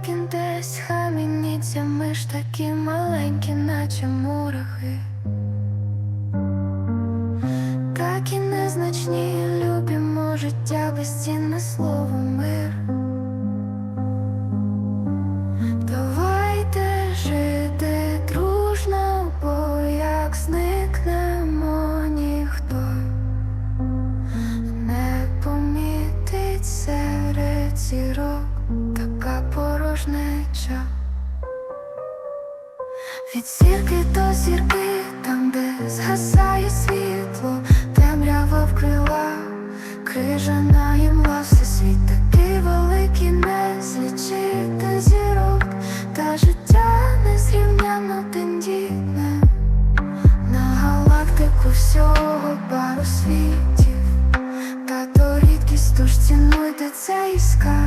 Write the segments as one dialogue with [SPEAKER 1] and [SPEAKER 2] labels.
[SPEAKER 1] Прокиньтесь, хамініться, ми ж такі маленькі, наче мурахи. Такі незначні, любимо життя без стін Від зірки до зірки, там, де згасає світло, темрява вкрила, крижана імла, все світ такий великий, не злічити зірок, та життя незрівняно тендітне, на галактику всього пару світів, та то рідкість, тож цінуйте цей скарб.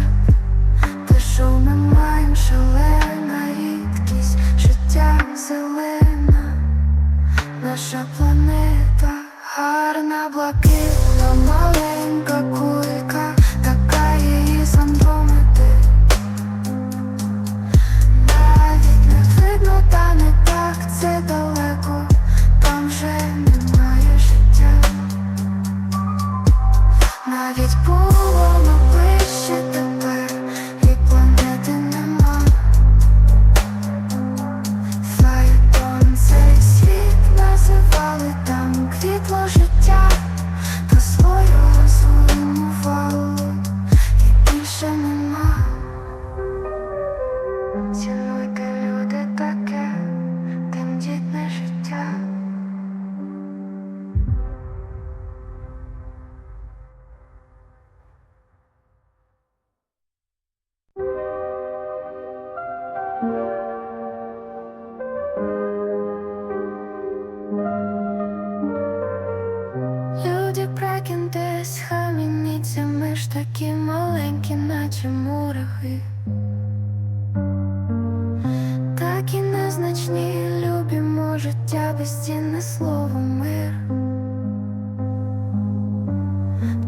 [SPEAKER 1] Цінуйте життя, безцінне слово мир.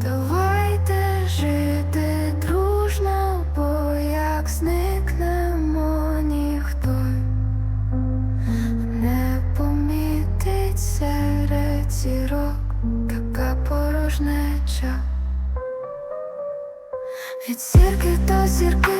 [SPEAKER 1] Давайте жити дружно, бо як зникнемо, ніхто не помітить серед зірок така порожнеча. Від зірки до зірки,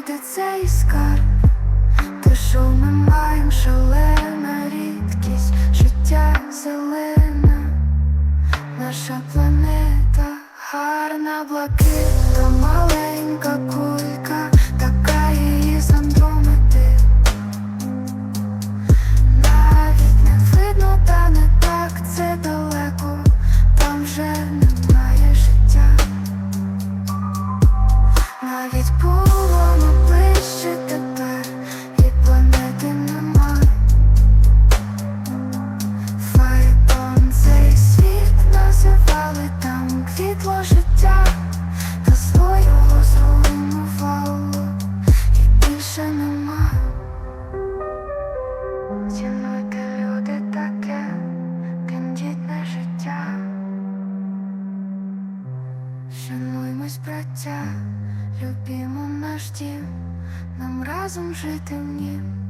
[SPEAKER 1] цінуйте цей скарб. ти що Шануймось, браття, любімо наш дім, нам разом жити в нім.